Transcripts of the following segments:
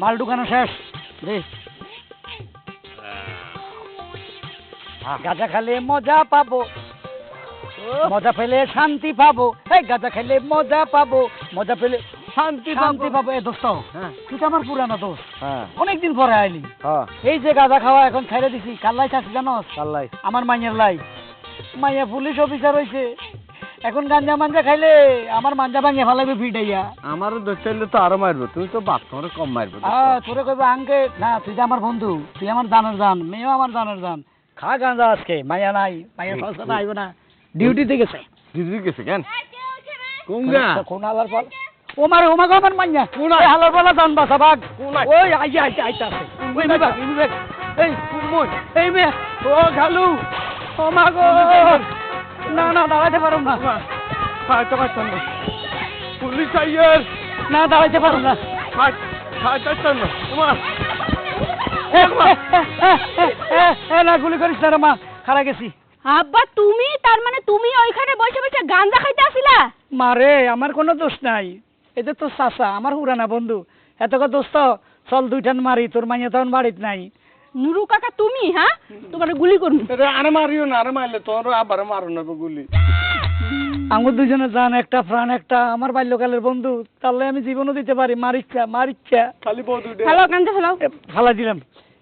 মাল ঢুকানো শেষ। দে। গাঁজা খেলে মজা পাবো। মজা পেলে শান্তি পাবো। এই গাঁজা খেলে মজা পাবো। মজা পেলে শান্তি শান্তি পাবো। এ দোস্ত হ্যাঁ। তুই তো আমার পুরানো দোস্ত। হ্যাঁ। অনেকদিন পরে আইলি। হ্যাঁ। এই যে গাঁজা খাওয়া এখন ছেড়ে দিছি। কাল্লাই চাষি জানো পাল্লাই আমার মাইয়ের লাই মাইয়া পুলিশ অফিসার হইছে। এখন গাঞ্জা মাঞ্জা খাইলে আমার মাঞ্জা ভাঙিয়ে ফেলাবে ফিটাইয়া আমারও ধরতে হলে তো আরও মারবো তুমি তো বাপ তোমার কম মারবো আহ, তোরে কইবে আঙ্কে না তুই যে আমার বন্ধু তুই আমার জানার জান মেয়েও আমার জানার জান। খা গাঁজা আজকে মায়া নাই মাইয়া সস্তা আইব না। ডিউটিতে গেছে। দিদি গেছে কেন? কোনগা কোন হালার ফল। ও মারে ও মাগো আমার মাইয়া। কোন এই হালার ফল জান বাসা কোন ওই আইয়া আইতে আইতে আছে। ওই মেয়ে বাগ এই মেয়ে এই মেয়ে। ও ঘালু ও মাগো। না না দাঁড়াতে পারো না। খাইতে পারতাম না। পুলিশ আইয়ার। না দাঁড়াইতে পারো না। খাইতে পারতাম না। তোমার না গুলি করিস না মা খারা গেছি। আব্বা তুমি তার মানে তুমি ওইখানে বসে বসে গাঞ্জা খাইতে আসিলা? মারে আমার কোনো দোষ নাই। এটা তো চাচা আমার হুরানা বন্ধু। এত কো দোস্ত চল দুইটান মারি তোর মাইয়া তখন বাড়িত নাই। নুরু কাকা তুমি হ্যাঁ? তোমার গুলি করুন। এটা আরে মারিও না আরে মারলে তোর আবার মারো না গুলি। আমার দুজনে জান একটা প্রাণ একটা আমার বাল্যকালের বন্ধু। তাহলে আমি জীবনও দিতে পারি মারিচ্ছা মারিচ্ছা। খালি বউ দুইটা। হ্যালো গাঞ্জা ফেলাও ফালা দিলাম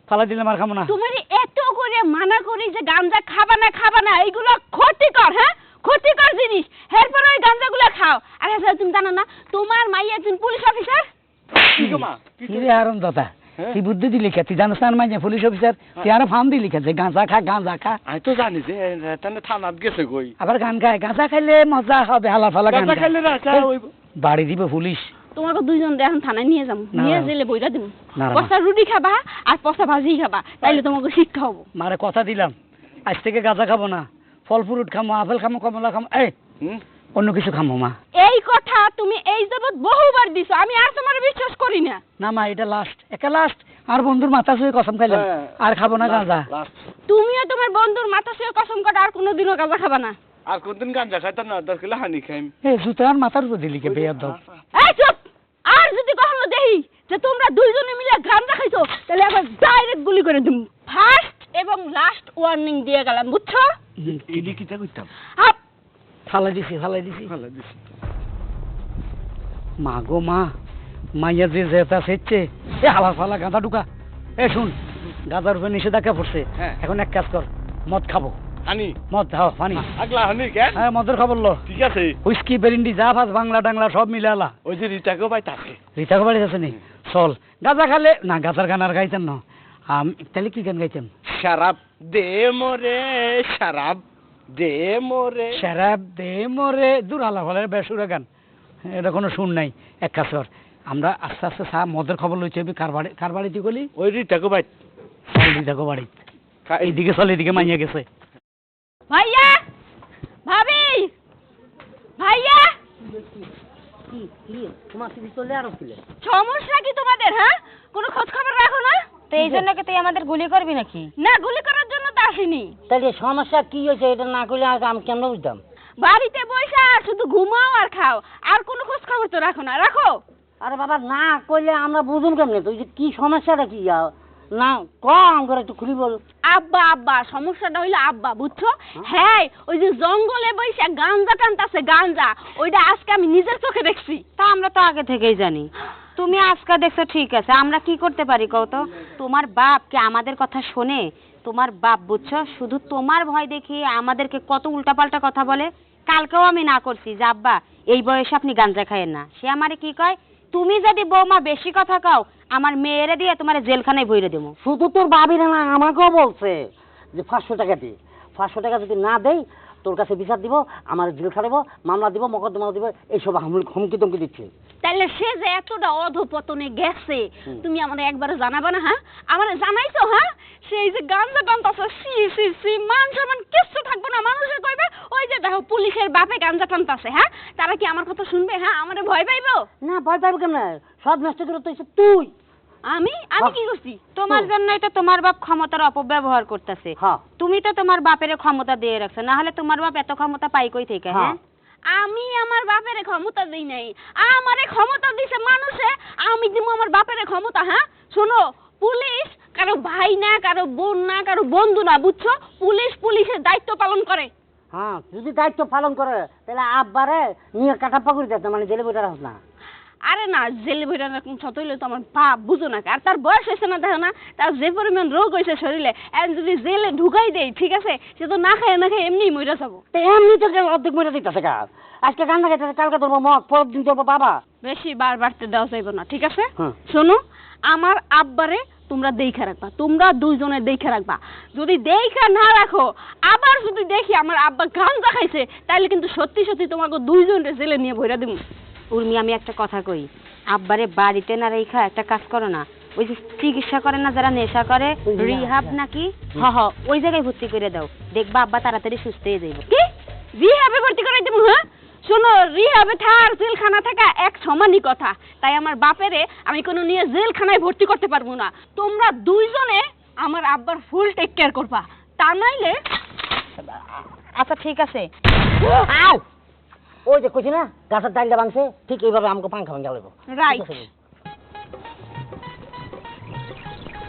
ফালা দিলাম আর খামো না। তোমার এত করে মানা করি যে গাঞ্জা খাবা না খাবা না এইগুলো ক্ষতিকর হ্যাঁ? ক্ষতিকর জিনিস। এরপর ওই গাঞ্জাগুলো খাও। আর তুমি জানো না তোমার মাই একজন পুলিশ অফিসার। কি গো মা? কি কি রে আরম দাদা? তুই বুদ্ধি দিলি তুই জানিস না পুলিশ অফিসার? তুই আর দিলি যে গাঁজা খা গাঁজা খা। আমি তো জানি যে থানাত গেছে কই? আবার গান গায়। গাঁজা খাইলে মজা হবে হালা ফালা গান খাইলে বাড়ি দিব পুলিশ। তোমাকে দুইজন এখন থানায় নিয়ে যাব। না, নিয়ে না। গেলে বইটা দিব। পচা রুটি খাবা আর পচা ভাজি খাবা। তাইলে তোমাকে শিক্ষা হব। মারে কথা দিলাম। আজ থেকে গাঁজা খাব না। ফল ফ্রুট খামো আপেল খামো কমলা খামো। এই হুম? অন্য কিছু খামো মা। এই কথা তুমি এই যাবৎ বহুবার দিছো আমি আর তোমার বিশ্বাস করি না। না মা এটা লাস্ট একা লাস্ট আর বন্ধুর মাথা শুয়ে কসম খাইলাম। হ্যাঁ। আর খাব না গাঁজা। তুমিও তোমার বন্ধুর মাথা শুয়ে কসম কাটা আর কোনোদিনও গাঁজা খাবা না। আর কোনদিন গাঞ্জা খাইতাম না দরকার হলে হানি খাইম। এ জুতো মাথার উপর দিলি কে বেয়ার দাও এই চুপ! আর যদি কখনো দেখি যে তোমরা দুইজনে মিলে গাঁজা খাইছো তাহলে একবার ডাইরেক্ট গুলি করে দিম। ফার্স্ট এবং লাস্ট ওয়ার্নিং দিয়ে গেলাম বুঝছ? এডি কিটা কইতাম। আপ ফালাই দিছি ফালাই দিছি। দিস মা গো মা মাইয়া যে জেতা সেচ্ছে এ হালা ফালা গাঁদা ঢুকা। এ শুন গাঁদার উপরে নিষেধাজ্ঞা পড়ছে। হ্যাঁ। এখন এক কাজ কর মদ খাব। হানি। মদ খাও পানি আগলা হানি কেন? হ্যাঁ মদের খবর লো। ঠিক আছে। হুইস্কি বেরিন্ডি যা ফাস বাংলা টাংলা সব মিলে আলা। ওই যে রিটাকেও পাই তাকে। রিতাকে বাড়ি আছে নি? চল গাঁজা খালে না গাঁজার গান আর গাইতেন না। আমি তাহলে কি গান গাইতেন? শারাপ দে মোরে শারাপ দে মোরে। শরাব দে মরে। দূর আলা ফলের বেসুরে গান। এটা কোনো শুন নাই এক আমরা আস্তে আস্তে চা মদের খবর লইছি আমি কার বাড়ি কার বাড়িতে গলি? ওই রিটাকেও পাই চল বাড়ি। এইদিকে চল এদিকে মাইয়া গেছে। ভাইয়া! ভাবি! ভাইয়া! সমস্যা কি তোমাদের হ্যাঁ? কোনো খোঁজ খবর রাখো না? তো এই জন্য কি তুই আমাদের গুলি করবি নাকি? না গুলি করার তো আসিনি। তাহলে সমস্যা কি হয়েছে এটা না করলে আর আমি কেমন বুঝতাম? বাড়িতে বসে আর শুধু ঘুমাও আর খাও আর কোনো খোঁজ খবর তো রাখো না রাখো। আরে বাবা না করলে আমরা বুঝুন কেমনে? তুই যে কি সমস্যাটা কি? না ক আমার একটু খুলি বল। আব্বা আব্বা সমস্যাটা হইল আব্বা বুঝছ? হ্যাঁ। ওই যে জঙ্গলে বসে গাঞ্জা টানতাছে গাঞ্জা ওইটা আজকে আমি নিজের চোখে দেখছি। তা আমরা তো আগে থেকেই জানি। তুমি আজকে দেখছ, ঠিক আছে। আমরা কি করতে পারি কও তো? তোমার বাপ কি আমাদের কথা শোনে? তোমার বাপ, বুঝছ? শুধু তোমার ভয় দেখিয়ে আমাদেরকে কত উল্টাপাল্টা কথা বলে? কালকেও আমি না করছি যে এই বয়সে আপনি গাঞ্জা খাইয়েন না। সে আমারে কি কয়? তুমি যদি বৌমা বেশি কথা কও, আমার মেয়েরে দিয়ে তোমার জেলখানায় ভইরে দেবো। শুধু তোর বাবিরা না, আমাকেও বলছে যে পাঁচশো টাকা দে। পাঁচশো টাকা যদি না দেই তোর কাছে বিচার দিব আমার জেল খাটাবো মামলা দিব মকদ্দমা দিব এইসব হুমকি হুমকি টমকি দিচ্ছে। তাহলে সে যে এতটা অধপতনে গেছে তুমি আমাদের একবারও জানাবে না হ্যাঁ? আমার জানাইছো হ্যাঁ? সেই যে গাঞ্জা টানতাছে সি সি সি মান সম্মান কিচ্ছু থাকবে না মানুষের কইবে ওই যে দেখো পুলিশের বাপে গাঞ্জা টানতাছে হ্যাঁ? তারা কি আমার কথা শুনবে হ্যাঁ? আমারে ভয় পাইবো? না ভয় পাবি কেন সব নষ্ট করে তুই। আমি? আমি কি করছি? তোমার জন্যই তো তোমার বাপ ক্ষমতার অপব্যবহার করতেছে। হ্যাঁ। তুমি তো তোমার বাপের ক্ষমতা দিয়ে রাখছো না হলে তোমার বাপ এত ক্ষমতা পাই কই থেকে হ্যাঁ? হ্যাঁ। আমি আমার বাপের ক্ষমতা দিই নাই। আমারে ক্ষমতা দিছে মানুষে আমি দিব আমার বাপের ক্ষমতা হ্যাঁ? শোনো পুলিশ কারও ভাই না কারও বোন না কারও বন্ধু না বুঝছ? পুলিশ পুলিশের দায়িত্ব পালন করে। হ্যাঁ যদি দায়িত্ব পালন করে তাহলে আব্বারে নিয়ে কাটা পাকুড়ি দিতে মানে জেলে বইটা না। আরে না জেলে ভেটা এরকম শত হইলে তো আমার বাপ বুঝো না। আর তার বয়স হয়েছে না দেখো না তার যে পরিমাণ রোগ হয়েছে শরীরে এখন যদি জেলে ঢুকাই দেই ঠিক আছে সে তো না খায় না খায় এমনি মরে যাব। তো এমনি তো অর্ধেক মরে দিতেছে কাজ আজকে কান্না খেতে কালকে ধরবো মদ পরের দিন ধরবো বাবা। বেশি বার বাড়তে দেওয়া যাইব না ঠিক আছে? হ্যাঁ। শোনো আমার আব্বারে তোমরা দেখে রাখবা তোমরা দুইজনে দেখে রাখবা। যদি দেখা না রাখো আবার যদি দেখি আমার আব্বা গাঞ্জা খাইছে তাহলে কিন্তু সত্যি সত্যি তোমাকে দুইজনের জেলে নিয়ে ভইরা দিব উর্মি আমি একটা কথা কই। আব্বারে বাড়িতে না রেখা একটা কাজ করো না। ওই যে চিকিৎসা করে না যারা নেশা করে রিহাব নাকি? হ হ ওই জায়গায় ভর্তি করে দাও। দেখবা আব্বা তাড়াতাড়ি সুস্থ হয়ে যাইব। কি? রিহাবে ভর্তি করাই দেবো হ্যাঁ? শোনো রিহাবে থার জেলখানা থাকা এক সমানই কথা। তাই আমার বাপেরে আমি কোনো নিয়ে জেলখানায় ভর্তি করতে পারব না। তোমরা দুইজনে আমার আব্বার ফুল টেক কেয়ার করবা। তা নাইলে আচ্ছা ঠিক আছে। আও ওই যে কইছি না গাছের ডালটা ভাঙছে ঠিক এইভাবে আমাকে পাঙ্খা ভাঙা লাগবো রাইট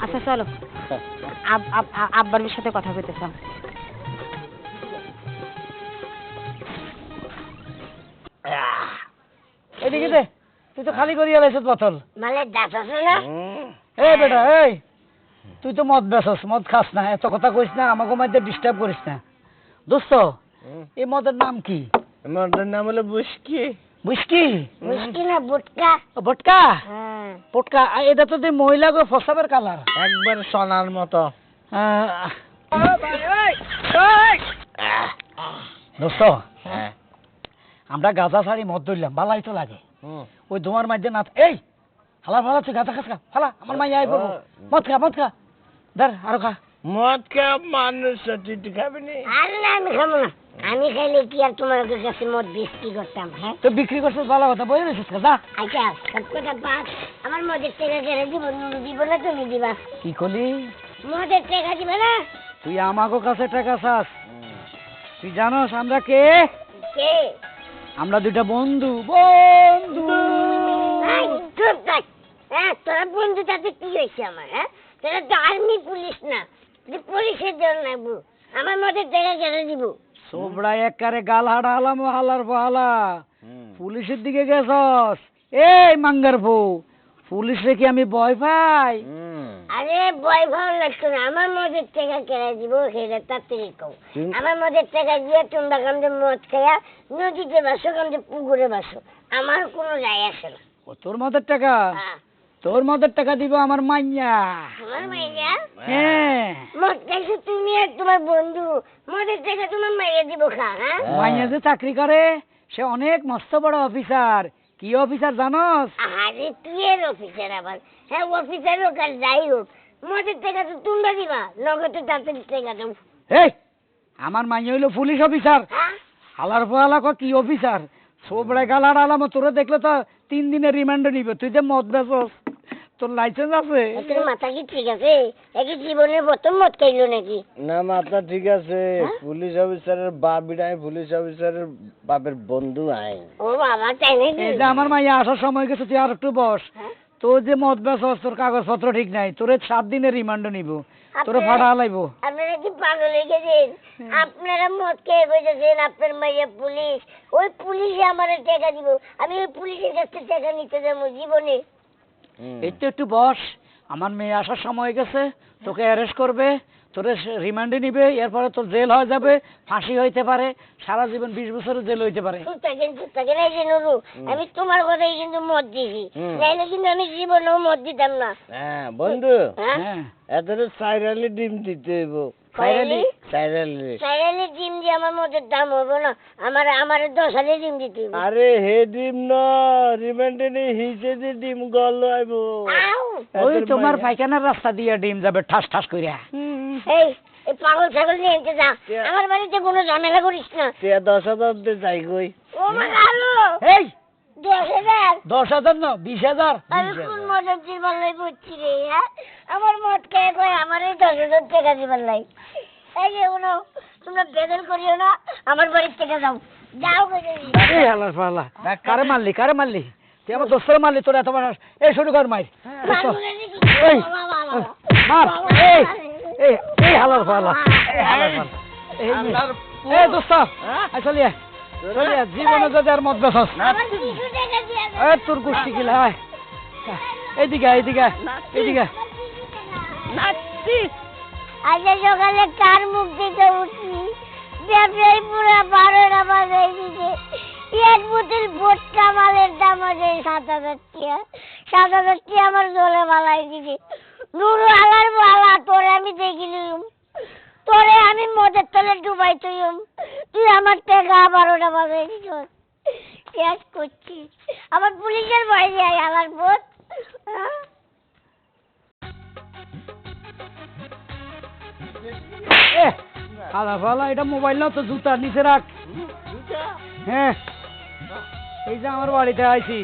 আচ্ছা চলো। আব- আব- আ- আব্বার সাথে কথা বলতে চাও এদিকে দে তুই তো খালি করিয়া লাইছিস বোতল মানে না? এই বেটা এই তুই তো মদ বেছস মদ খাস না এত কথা কইস না আমাকে মধ্যে ডিস্টার্ব করিস না। দোস্ত এই মদের নাম কি? মদের নাম হলো বুসকি বুঝকি মুশকি না বুটকা। ভটকা হ্যাঁ। পটকা আ, এটা তো দিয়ে মহিলা গো ফসাবের কালার। একবার সোনার মতো। দোস্ত আমরা গাঁজা ছাড়ি মদ ধরলাম ভালাই তো লাগে। ওই ধোঁয়ার মাঝে না এই হালা ফালা তুই গাঁজা খাস খা ফালা আমার মাইয়া আই পড়ব মদ খা মদ খা। ধর আরও খা। মদ মানুষ তুই খাবি নি। আরে না আমি খাব না। আমি খাইলে কি আর তোমার কাছে মদ বিক্রি করতাম হ্যাঁ? তো বিক্রি করছিস ভালো কথা রেছিস যা। আচ্ছা সব কথা পাস আমার মদের টাকা কেড়ে দিব দিব না তুমি দিবা। কি করলি মদের টাকা দিবে না? তুই আমাকে কাছে টাকা চাস। তুই জানোস আমরা কে? কে? আমরা দুইটা বন্ধু বন্ধু। হ্যাঁ তোরা বন্ধু তাতে কি হয়েছে আমার হ্যাঁ? তোরা তো আর্মি পুলিশ না। পুলিশের জন্য লাগবো আমার মদের টাকা কেড়ে দিব। সোবড়া এককারে গাল হাড়া হালাম হালার বহালা। পুলিশের দিকে গেছস? এই মাঙ্গার বউ পুলিশে কি আমি ভয় পাই? আরে ভয় ভালো লাগতো না। আমার মদের টাকা কেড়ে দিব সেটা তাড়াতাড়ি কও তুমি- আমার মদের টাকা দিয়ে তোমরা কামদে মদ খাইয়া নদীতে বাসো কামদে পুকুরে বাসো। আমার কোনো যায় আসে না। তোর মদের টাকা। তোর মদের টাকা দিব আমার মাইয়া। আমার মাইয়া? হ্যাঁ। মদ খাইছো তুমি আর তোমার বন্ধু মদের টাকা তোমার মাইয়া দিব খা হ্যাঁ? মাইয়া যে চাকরি করে সে অনেক মস্ত বড় অফিসার। কি অফিসার জানোস? আরে তুই এর অফিসার আবার। হ্যাঁ অফিসার হোক আর যাই হোক মদের টাকা তো তোমরা দিবা নগদ তাড়াতাড়ি টাকা দাও এই আমার মাইয়া হইল পুলিশ অফিসার। হ্যাঁ? হালার পোহালা কয় কি অফিসার? সোবড়ে গালার আলাম তোরে দেখলে তো তিন দিনের রিমান্ডে নিবে। তুই যে মদ বেচস। তোর লাইসেন্স আছে? তোর মাথা কি ঠিক আছে? একই জীবনের প্রথম মদ খাইলো নাকি? না মাথা ঠিক আছে। পুলিশ অফিসারের বাপ বিড়াই পুলিশ অফিসারের বাপের বন্ধু আয় ও বাবা তাই নাকি? এই আমার মাইয়া আসার সময় গেছে তুই আর একটু বস। হ্যাঁ? তোর যে মদ বেচস তোর কাগজপত্র ঠিক নাই। তোরে সাত দিনের রিমান্ডে নিব। তোরে ফাটা হালাইবো। আপনারা কি পাগল হয়ে গেছেন? আপনারা মদ খেয়ে বসেছেন আপনার মাইয়া পুলিশ। ওই পুলিশে আমার টাকা দিব। আমি ওই পুলিশের কাছ থেকে টাকা নিতে যাব জীবনে। এই তো একটু বস আমার মেয়ে আসার সময় গেছে তোকে অ্যারেস্ট করবে তোরে রিমান্ডে নিবে এরপরে তোর জেল হয়ে যাবে ফাঁসি হইতে পারে সারা জীবন বিশ বছরের জেল হইতে পারে। আমি তোমার কথাই কিন্তু মদ দিছি। নাইলে কিন্তু আমি জীবনেও মদ দিতাম না। হ্যাঁ বন্ধু। হ্যাঁ? হ্যাঁ। এত সাইরালি ডিম দিতে হইব। কয়লি? সাইরালি সাইরালি ডিম দিয়ে আমার দাম হব না। আমার আমার দশ হাজার ডিম দিতে আরে হে ডিম ন রিমান্ডে নেই হিসে যে ডিম গল আইব! ওই তোমার পায়খানার রাস্তা দিয়ে ডিম যাবে ঠাস ঠাস কইরা। এই এই পাগল ছাগল নিয়ে এনতে যা। আমার বাড়িতে কোনো ঝামেলা করিস না। তে দশ হাজার দে যাই কই ও মা আলো! এই! দশ হাজার? না বিশ হাজার। আমি কোন মদের দিবার লাই বুঝছি রে হ্যাঁ? আমার মদ খেয়ে কয় আমার এই দশ হাজার টাকা দিবার লাই এই যে উনো তোমরা বেদল করিও না আমার বাড়ির থেকে যাও যাও করে এই হালার পালা কারে মারলি কারে মারলি? তুই আমার দোস্তরে মারলি তোর এত বড় এই শুরু কর মাই মারবো এই বাবা, বাবা, বাবা। মার। এই এই হালার পালা এই হালার পালা এই দোস্ত আসলে চলে জীবনে যদি আর মদ বেছস আমার কিছু টাকা দিয়ে দাও। এ তোর গোষ্ঠী কিলা এইদিকে এইদিকে এইদিকে নাচছি আজকে সকালে কার মুখ দিতে উঠছি ব্যবসায়ী পুরো বারোটা বাজাই দিছে এক বোতল ভোটকা মালের দাম আছে সাত হাজার টিয়া সাত হাজার টিয়া আমার জলে বালাই দিছে নুরু আলার বালা তোরে আমি দেখিলিম। তোরে আমি মদের তলে ডুবাই তুইম তুই আমার টাকা বারোটা দিছ শেষ করছি আমার পুলিশের বাইরে আয় আমার বোধ। হ্যাঁ? এ হালার পালা এটা মোবাইল না তো জুতার নিচে রাখ। হ্যাঁ। এই যে আমার বাড়িতে আইছি।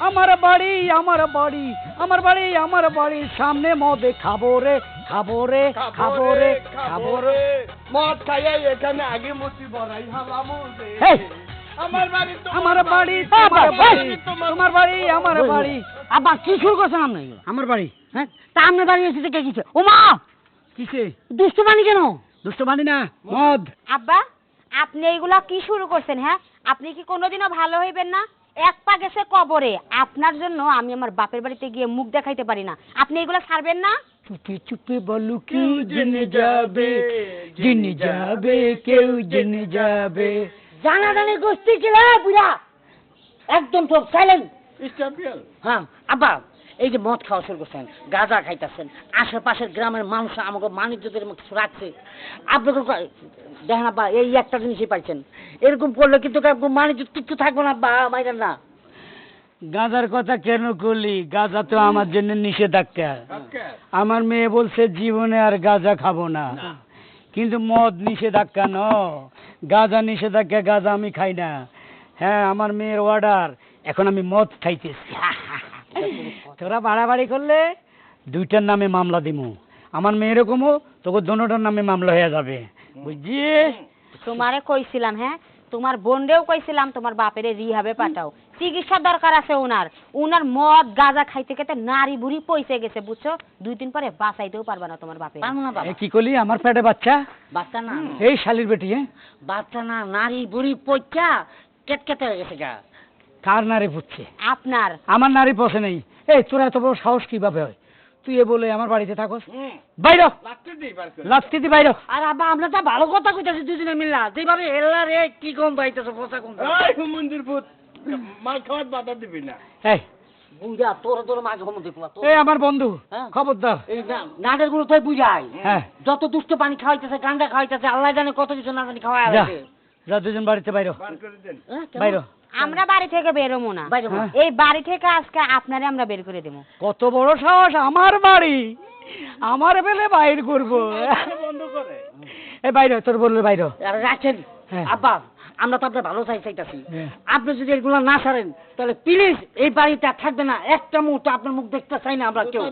আমার বাড়ি আমার বাড়ি আমার বাড়ি আমার বাড়ির সামনে মদে খাব রে। খাব রে খাব রে খাব রে মদ খাইয়া এখানে আগে মুতি বড়াই হালামু রে আমার বাড়ি তো আমার বাড়ি তোমার বাড়ি আমার বাড়ি। আব্বা কি শুরু করছেন আপনি? আমার বাড়ি। হ্যাঁ? তা আপনি দাঁড়িয়ে এসেছে কে কিছে ও মা কিসে? দুষ্ট বানি কেন? দুষ্ট মানি না মদ। আব্বা আপনি এইগুলা কি শুরু করছেন হ্যাঁ? আপনি কি কোনোদিনও ভালো হইবেন না? এক পা গেছে কবরে। আপনার জন্য আমি আমার বাপের বাড়িতে গিয়ে মুখ দেখাইতে পারি না। আপনি এগুলো ছাড়বেন না? চুপি চুপি বলু কেউ জেনে যাবে জেনে যাবে কেউ জেনে যাবে। জানা জানি গোষ্ঠী ছিল বুড়া? একদম সব সাইলেন্ট হ্যাঁ আব্বা এই যে মদ খাওয়া শুরু করছেন গাঁজা খাইতেছেন আশেপাশের গ্রামের মানুষ আমাকে মানিজ্যদের কিছু রাখছে আপনাকে দেখেন আব্বা এই একটা জিনিসই পাইছেন। এরকম করলে কিন্তু মানিজ্য কিচ্ছু থাকবে না আব্বা মাইরেন না। গাঁজার কথা কেন করলি? গাঁজা তো আমার জন্য নিষেধাজ্ঞা। আমার মেয়ে বলছে জীবনে আর গাঁজা খাব না। কিন্তু মদ নিষেধাজ্ঞা ন। গাঁজা নিষেধাজ্ঞা গাঁজা আমি খাই না। হ্যাঁ আমার মেয়ের অর্ডার এখন আমি মদ খাইতেছি। তোরা বাড়াবাড়ি করলে দুইটার নামে মামলা দিমু। আমার মেয়েরও কমো তোকে দোনোটার নামে মামলা হয়ে যাবে। বুঝছিস? তোমারে কইছিলাম হ্যাঁ? তোমার বোনরেও কইছিলাম তোমার বাপেরে রিহাবে পাঠাও। চিকিৎসার দরকার আছে উনার। উনার মদ গাঁজা খাইতে খাইতে নারী বুড়ি পয়সে গেছে বুঝছ? দুই দিন পরে বাঁচাইতেও পারবা না তোমার বাপে পারব না এ কি করলি আমার পেটে বাচ্চা? বাচ্চা না। এই শালির বেটি হ্যাঁ? বাচ্চা না নারী বুড়ি পচা কেটকেটে হয়ে গেছে গা। কার নারী পুচ্ছে আপনার। আমার নারী পছে নেই। এই তোর এত বড় সাহস কীভাবে হয়? তুই এ বলে আমার বাড়িতে থাকস? বাইর লাস্তি দি বাইর আর আব্বা আমরা তো ভালো কথা কইতাছি দুজনে মিল্লা। যেভাবে হেল্লা রে কি কম পাইতেছে পোষা কম এই হুমন্দির ভূত মাল খাওয়ার বাধা দিবি না। এই। বুঝা তোর তোর মাঝে কম দেখবা এই আমার বন্ধু হ্যাঁ। খবরদার। এই নাটেরগুলো তুই বুঝাই। হ্যাঁ। যত দুষ্ট পানি খাওয়াইতেছে গান্ডা খাওয়াইতেছে আল্লাহ জানে কত কিছু না জানি খাওয়াই আছে। যা দুজন বাড়িতে বাইর। বার করে দেন। বাইর। আমরা বাড়ি থেকে বেরোবো না। হ্যাঁ। এই বাড়ি থেকে আজকে আপনারে আমরা বের করে দেবো। কত বড় সাহস আমার বাড়ি। আমার বেলে বাইর করব। বন্ধ করে এই বাইর তোর বললে বাইর। আর রাখেন। হ্যাঁ। আব্বা আমরা তো আপনার ভালো চাই চাইতাছি। হ্যাঁ। আপনি যদি এগুলো না ছাড়েন তাহলে প্লিজ এই বাড়িতে আর থাকবে না। একটা মুহূর্ত আপনার মুখ দেখতে চাই না আমরা কেউ।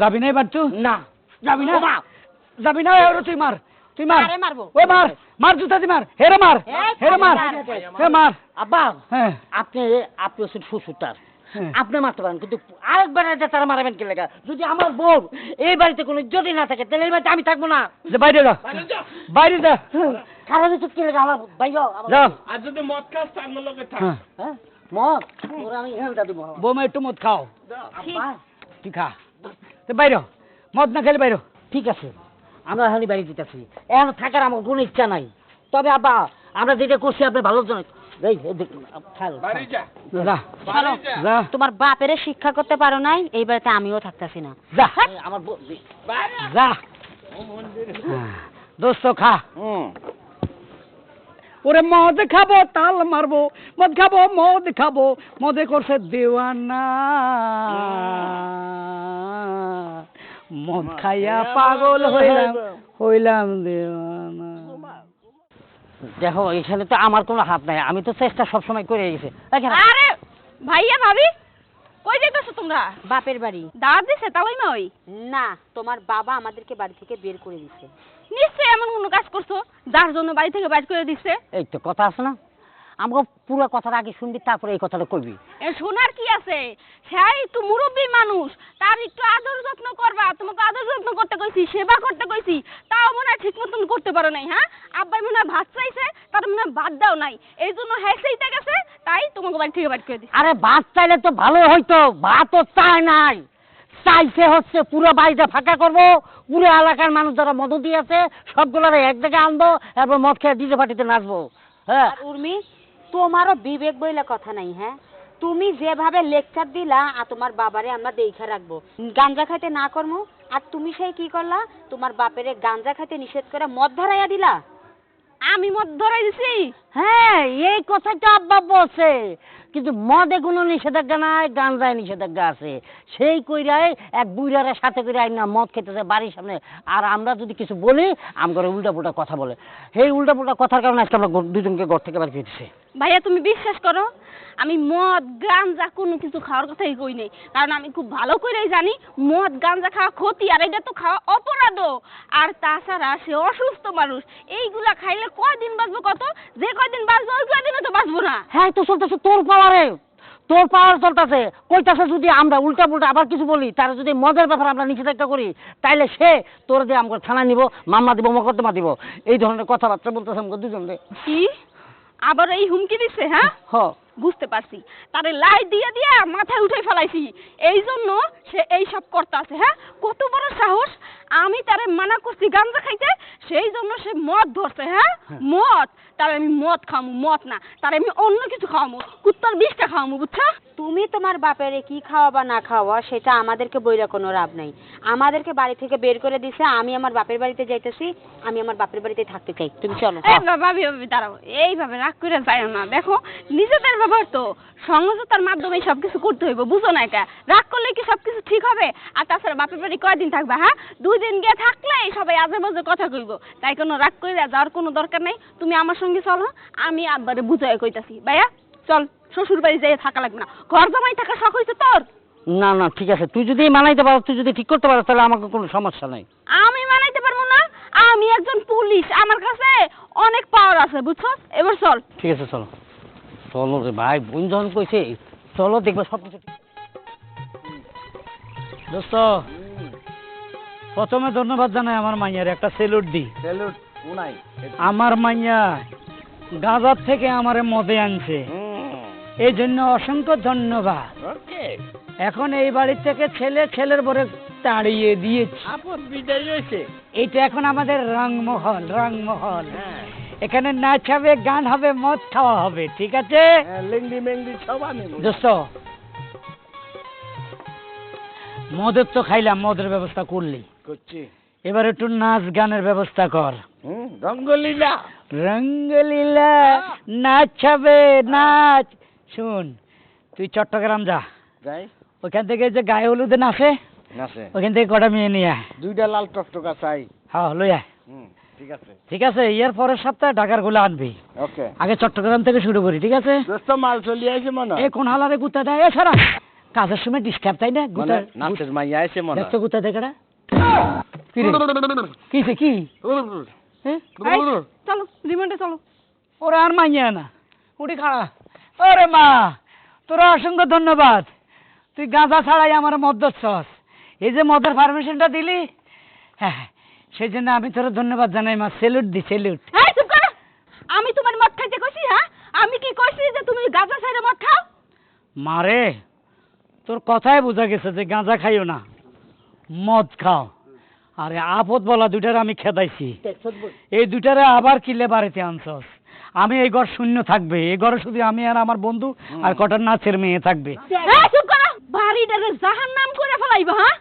যাবি না এবার তুই? না। যাবি না যাবি না তুই মার। তুই মার। আরে মারবো। ওই মার মার জুতা দি মার হেরে মার হেরে মার। হে মার। আব্বা হ্যাঁ। আপনি আপনি হচ্ছেন শ্বশুরটার হ্যাঁ। আপনি মারতে পারেন কিন্তু আরেকবার এটা তারা মারাবেন কি লেগা? যদি আমার বউ এই বাড়িতে কোনো যদি না থাকে তাহলে এই বাড়িতে আমি থাকব না। যে বাইরে যা। বাইরে যা। খারাপ হচ্ছে কি লেগা আমার ভাই আর যদি মদ খাস তার লগে থাক। হ্যাঁ। হ্যাঁ? মদ? ওরা আমি হেলটা দিব বৌমা একটু মদ খাও। তুই খা। তো বাইর মদ না খেলে বাইর ঠিক আছে। আমরা হানি বাড়ি দিতেছি। এখন থাকার আমার কোনো ইচ্ছা নাই। তবে আব্বা আমরা যেটা করছি আপনি ভালো জন্য। যা। তোমার বাপেরে শিক্ষা করতে পারো নাই এই বাড়িতে আমিও থাকতেছি না। আমার যা। হ্যাঁ, দোস্ত খা। ওরে মদ খাব তাল মারবো মদ খাব মদ খাব মদে করছে দেওয়ানা। মদ খাইয়া পাগল হইলাম। হইলাম। দেওয়ানা দেখো এখানে তো আমার কোনো হাত নাই। আমি তো চেষ্টা সবসময় করে গেছি আরে ভাইয়া ভাবি কই যাইতেছো তোমরা? বাপের বাড়ি। দাঁড় দিছে তালাই মা ওই না তোমার বাবা আমাদেরকে বাড়ি থেকে বের করে দিছে। নিশ্চয়ই এমন কোনো কাজ করছ যার জন্য বাড়ি থেকে বাইর করে দিছে। এই তো কথা আছে না? আমাকে পুরো কথাটা আগে শুনবি তারপরে এই কথাটা করবি এ শোনার কি আছে? সেই তো মুরব্বী মানুষ তার একটু আদর যত্ন করবা। তোমাকে আদর যত্ন করতে কইছি সেবা করতে কইছি তাও মনে হয় ঠিক মতন করতে পারো নাই হ্যাঁ? আব্বাই মনে হয় ভাত চাইছে তার মনে হয় ভাত দাও নাই। এই জন্য হ্যাঁ সেইটা গেছে তাই তোমাকে বাড়ি থেকে বাড়ি করে দিছি। আরে ভাত চাইলে তো ভালো হইতো ভাতও চায় নাই। চাইছে হচ্ছে পুরো বাড়িটা ফাঁকা করব পুরো এলাকার মানুষ যারা মদ দিয়েছে সবগুলো এক জায়গায় আনব এরপর মদ খেয়ে ডিজে পার্টিতে নাচবো। হ্যাঁ? আর উর্মি তোমারও বিবেক বইলে কথা নাই হ্যাঁ? তুমি যেভাবে লেকচার দিলা আর তোমার বাবারে আমরা দেখে রাখব। গাঞ্জা খাইতে না করমু আর তুমি সেই কি করলা? তোমার বাপেরে গাঞ্জা খাইতে নিষেধ করে মদ ধরাইয়া দিলা? আমি মদ ধরাই দিছি হ্যাঁ এই কথাটা আব্বা বলছে। কিন্তু মদে কোনো নিষেধাজ্ঞা নাই গাঞ্জায় নিষেধাজ্ঞা আছে। সেই কইরাই এক বুইরারের সাথে করে আইনা মদ খেতেছে বাড়ির সামনে। আর আমরা যদি কিছু বলি আমগরে উল্টা পুল্টা কথা বলে। সেই উল্টা পুল্টা কথার কারণে আজকে আমরা দুজনকে ঘর থেকে বাড়ি দিতেছে ভাইয়া তুমি বিশ্বাস করো আমি মদ গাঞ্জা কোনো কিছু খাওয়ার কথাই কই নাই। কারণ আমি খুব ভালো করেই জানি মদ গাঞ্জা খাওয়া ক্ষতি আর এটা তো খাওয়া অপরাধও। আর তাছাড়া সে অসুস্থ মানুষ এইগুলা খাইলে কয়দিন বাঁচবো কত? যে কয়দিন বাঁচবো ওই কয়দিনও তো বাঁচবো না। হ্যাঁ তো চলতেছে তোর পাওয়ারে তোর পাওয়ার চলতেছে। কইতাছে যদি আমরা উল্টা পুল্টা আবার কিছু বলি তার যদি মদের ব্যাপারে আমরা নিষেধাজ্ঞা করি তাইলে সে তোর দিয়ে আমাকে থানা নিব মামলা দিব মকদ্দমা দিব। এই ধরনের কথাবার্তা বলতেছে আমাকে দুজন কি? আবার এই হুমকি দিছে হ্যাঁ? হ। বুঝতে পারছি। তারে লাই দিয়ে দিয়ে মাথায় উঠে ফেলাইছি। এই জন্য সে এই সব করতে আছে হ্যাঁ? কত বড় সাহস। আমি তারে মানা করছি গাঞ্জা খাইতে সেই জন্য সে মদ ধরছে হ্যাঁ? মদ? তারে আমি মদ খামু মদ না। তারে আমি অন্য কিছু খাওয়ামু কুত্তার বিষটা খাওয়ামু বুঝছ? তুমি তোমার বাপেরে কি খাওয়া বা না খাওয়া সেটা আমাদেরকে বইরা কোনো লাভ নাই। আমাদেরকে বাড়ি থেকে বের করে দিছে আমি আমার বাপের বাড়িতে যাইতেছি আমি আমার বাপের বাড়িতে থাকতে চাই। তুমি চলো এই বাবা ভাবি ভাবি দাঁড়াও। এইভাবে রাগ করে যাইও না। দেখো নিজেদের ব্যাপার তো। সংযতার মাধ্যমে সব কিছু করতে হইব বুঝো না এটা। রাগ করলে কি সব কিছু ঠিক হবে? আর তাছাড়া বাপের বাড়ি কয়দিন থাকবে হ্যাঁ? দুই দিন গিয়ে থাকলে সবাই আজে বাজে কথা কইব। তাই কোনো রাগ করে যাওয়ার কোনো দরকার নাই। তুমি আমার সঙ্গে চলো আমি আব্বারে বুঝাই কইতাছি। ভাইয়া চল শ্বশুর বাড়ি যাই থাকা লাগবে না। ঘর জামাই থাকা শখ হইছে তোর? না না ঠিক আছে। তুই যদি মানাইতে পারো তুই যদি ঠিক করতে পারো তাহলে আমাকে কোনো সমস্যা নাই। আমি মানাইতে পারব না? আমি একজন পুলিশ। আমার কাছে অনেক পাওয়ার আছে বুঝছ এবার চল। ঠিক আছে চলো। চলো রে ভাই বোন যখন কইছে চলো দেখবে সব কিছু দোস্ত প্রথমে ধন্যবাদ জানাই আমার মাইয়ার একটা সেলুট দি। Salute Unai. আমার মাইয়া গাজার থেকে আমারে মদে আনছে। এই জন্য অসংখ্য ধন্যবাদ। এখন এই বাড়ি থেকে ছেলে ছেলের পরে তাড়িয়ে দিয়েছি। আপদ বিদায় হয়েছে। এইটা এখন আমাদের রংমহল রংমহল। হ্যাঁ। এখানে নাচ হবে গান হবে মদ খাওয়া হবে ঠিক আছে? হ্যাঁ, দোস্ত মদের তো খাইলাম মদের ব্যবস্থা করলি। করছি। এবার একটু নাচ গানের ব্যবস্থা কর। রঙ্গলীলা। রঙ্গলীলা নাচ হবে নাচ। শুন তুই চট্টগ্রাম যা। যাই। ওখান থেকে যে গায়ে হলুদে নাচে নাচে। ওখান থেকে কটা মেয়ে নিয়ে আয়। দুইটা লাল টকটকা চাই। হ্যাঁ লই আয়। হুম ঠিক আছে। ঠিক আছে এর পরের সপ্তাহে ঢাকারগুলো আনবি। ওকে। আগে চট্টগ্রাম থেকে শুরু করি ঠিক আছে? দোস্ত মাল চলি আছে মনে এ কোন হালারে গুতা দেয়? এ সারা। কাজের সময় ডিস্টার্ব তাই না? মানে গুতা নাচের মাইয়া আছে মনে দেখতো গুতা দেখাটা কিসে কি? হ্যাঁ? চলো রিমান্ডে চলো। ওরা আর মাইয়া না। উঠি খাড়া। ওরে মা তোরা অসংখ্য ধন্যবাদ। তুই গাঁজা ছাড়াই আমার মদ ধরছস এই যে মদের পারমিশনটা দিলি হ্যাঁ সেই জন্য আমি তোর ধন্যবাদ জানাই মা। সেলুট দি সেলুট এই আমি তোমার মদ খাইতে কইছি হ্যাঁ? আমি কি কইছি যে তুমি গাঁজা ছাইরে মদ খাও? মারে তোর কথাই বোঝা গেছে যে গাঁজা খাইও না। মদ খাও। আরে আপদ বলা দুইটারে আমি খেদাইছি। এই দুইটারে আবার কিলে বাড়িতে আনছস? আমি এই ঘর শূন্য থাকবে। এই ঘরে শুধু আমি আর আমার বন্ধু আর কটার নাচের মেয়ে থাকবে। এই চুপ করো। বাড়িটারে জাহান নাম করে ফেলাইবা হ্যাঁ?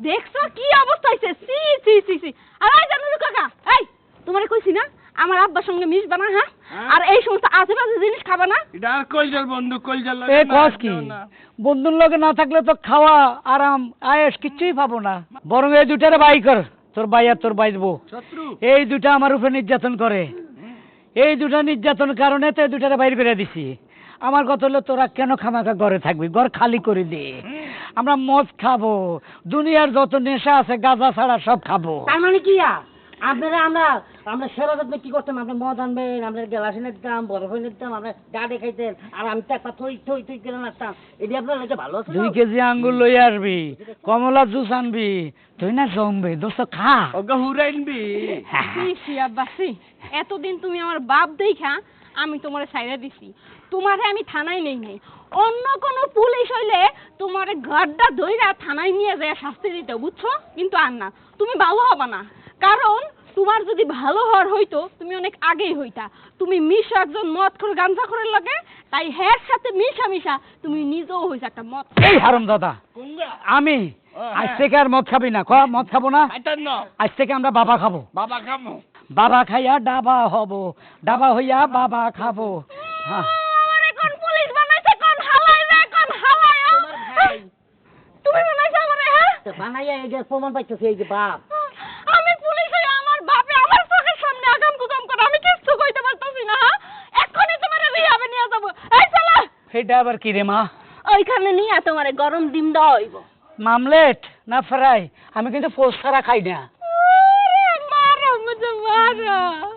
দেখছ কি অবস্থা হইছে? সি সি সি সি আর কাকা এই তোমারে কইছি না আমার আব্বার সঙ্গে মিশবা না হ্যাঁ? আর এই সমস্ত আশেপাশে জিনিস খাবা না? এটা আর কলজাল বন্ধু কলজাল এ কস কি? বন্ধুর লগে না থাকলে তো খাওয়া আরাম আয়েস কিচ্ছুই পাবো না। বরং এই দুটারে বাই কর তোর ভাই আর তোর বাইজবো শত্রু। এই দুটা আমার উপরে নির্যাতন করে। এই দুটা নির্যাতন কারণে তো এই দুটারে বাইর করে দিছি। আমার কথা হলো তোরা কেন খামাখা ঘরে থাকবি? ঘর খালি করে দে। আমরা মদ খাব। দুনিয়ার যত নেশা আছে গাঁজা ছাড়া সব খাব। তার মানে কি আ? আপনারা আমরা আমরা সেরা যত্নে কি করতাম? আপনি মদ আনবেন আমরা গ্লাসে নিতাম বরফ নিতাম আমরা খাইতেন আর আমি তো একটা থই থই থই করে নাচতাম। এটি আপনার লাগে ভালো আছে দুই কেজি আঙ্গুর লই আসবি কমলা জুস আনবি তুই না জমবে দোস্ত খা। ওকে হুরাইনবি। সি আব্বাসি এতদিন তুমি আমার বাপ দেখা আমি তোমারে ছাইরা দিছি। তোমারে আমি থানায় নেই নাই। অন্য কোন পুলিশ হইলে তোমার গাড্ডা ধইরা থানায় নিয়ে যায় শাস্তি দিতে বুঝছ? কিন্তু আর না। তুমি ভালো হবা না। কারণ তোমার যদি ভালো হওয়ার হইতো তুমি অনেক আগেই হইতা। তুমি মিশা একজন মদ করে গাঞ্জা করে লাগে তাই হ্যার সাথে মিশা মিশা তুমি নিজেও হইছ একটা মদ এই হারাম দাদা আমি আজ থেকে আর মদ খাবি না ক? মদ খাব না? আইতান না। আজ থেকে আমরা বাবা খাব। বাবা কামো বাবা খাইয়া ডাবা হব ডাবা হইয়া বাবা খাব। হ্যাঁ। আমারে কোন পুলিশ বানাইছে কোন হালাইবে কোন হালায় তুমি বানাইছো আমারে হ্যাঁ? বানাইয়া এই যে প্রমাণ পাইতেছে এই যে বাপ আমি পুলিশ হয়ে আমার বাপে আমার চোখের সামনে আগাম কুগাম করে আমি কিচ্ছু কইতে পারতাছি না হ্যাঁ এক্ষুনি তোমার রিহাবে নিয়ে যাব এই চলো সেটা আবার কি রে মা? ওইখানে নিয়ে তোমারে গরম ডিম দেওয়া হইব। মামলেট? না ফ্রাই আমি কিন্তু পোস্ট ছাড়া খাই না। মারো মারো।